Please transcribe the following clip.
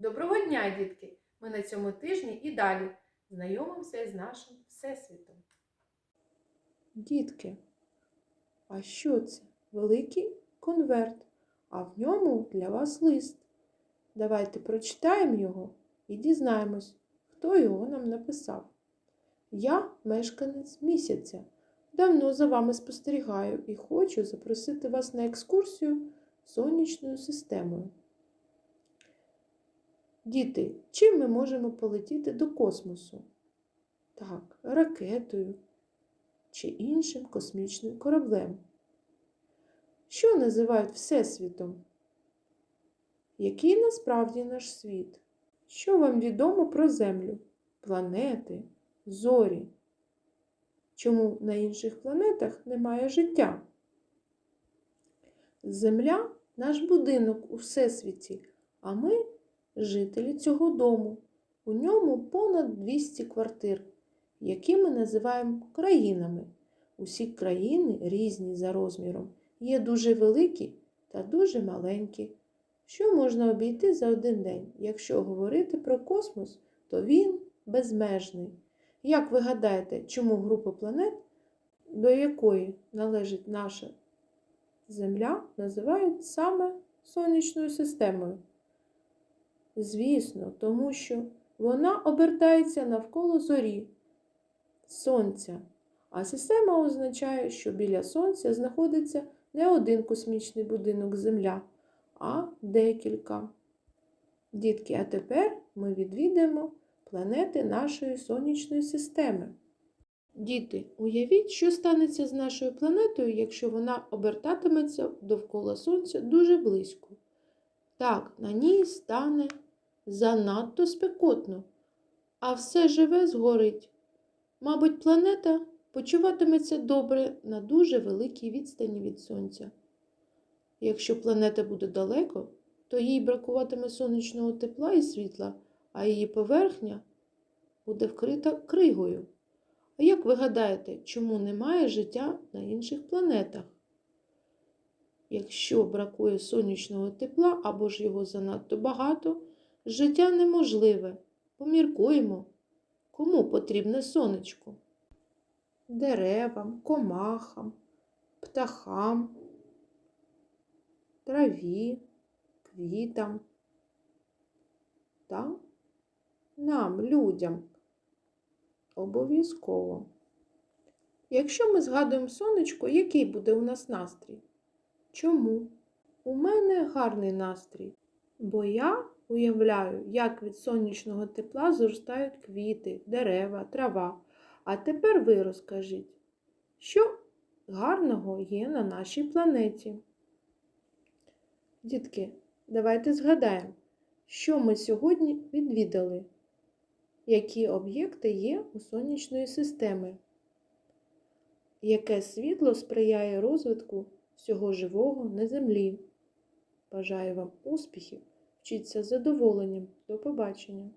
Доброго дня, дітки! Ми на цьому тижні і далі знайомимося із нашим Всесвітом. Дітки, а що це? Великий конверт, а в ньому для вас лист. Давайте прочитаємо його і дізнаємось, хто його нам написав. Я мешканець місяця. Давно за вами спостерігаю і хочу запросити вас на екскурсію сонячною системою. Діти, чим ми можемо полетіти до космосу? Так, ракетою чи іншим космічним кораблем. Що називають Всесвітом? Який насправді наш світ? Що вам відомо про Землю, планети, зорі? Чому на інших планетах немає життя? Земля наш будинок у Всесвіті, а ми жителі цього дому. У ньому понад 200 квартир, які ми називаємо країнами. Усі країни різні за розміром, є дуже великі та дуже маленькі. Що можна обійти за один день? Якщо говорити про космос, то він безмежний. Як ви гадаєте, чому група планет, до якої належить наша Земля, називають саме сонячною системою? Звісно, тому що вона обертається навколо зорі Сонця, а система означає, що біля Сонця знаходиться не один космічний будинок Земля, а декілька. Дітки, а тепер ми відвідаємо планети нашої сонячної системи. Діти, уявіть, що станеться з нашою планетою, якщо вона обертатиметься довкола Сонця дуже близько. Так, на ній стане занадто спекотно, а все живе згорить. Мабуть, планета почуватиметься добре на дуже великій відстані від Сонця. Якщо планета буде далеко, то їй бракуватиме сонячного тепла і світла, а її поверхня буде вкрита кригою. А як ви гадаєте, чому немає життя на інших планетах? Якщо бракує сонячного тепла або ж його занадто багато, життя неможливе. Поміркуємо, кому потрібне сонечко? Деревам, комахам, птахам, траві, квітам та нам, людям. Обов'язково. Якщо ми згадуємо сонечко, який буде у нас настрій? Чому? У мене гарний настрій, бо я уявляю, як від сонячного тепла зростають квіти, дерева, трава. А тепер ви розкажіть, що гарного є на нашій планеті? Дітки, давайте згадаємо, що ми сьогодні відвідали, які об'єкти є у сонячної системи, яке світло сприяє розвитку всього живого на землі. Бажаю вам успіхів! Вчіться з задоволенням. До побачення!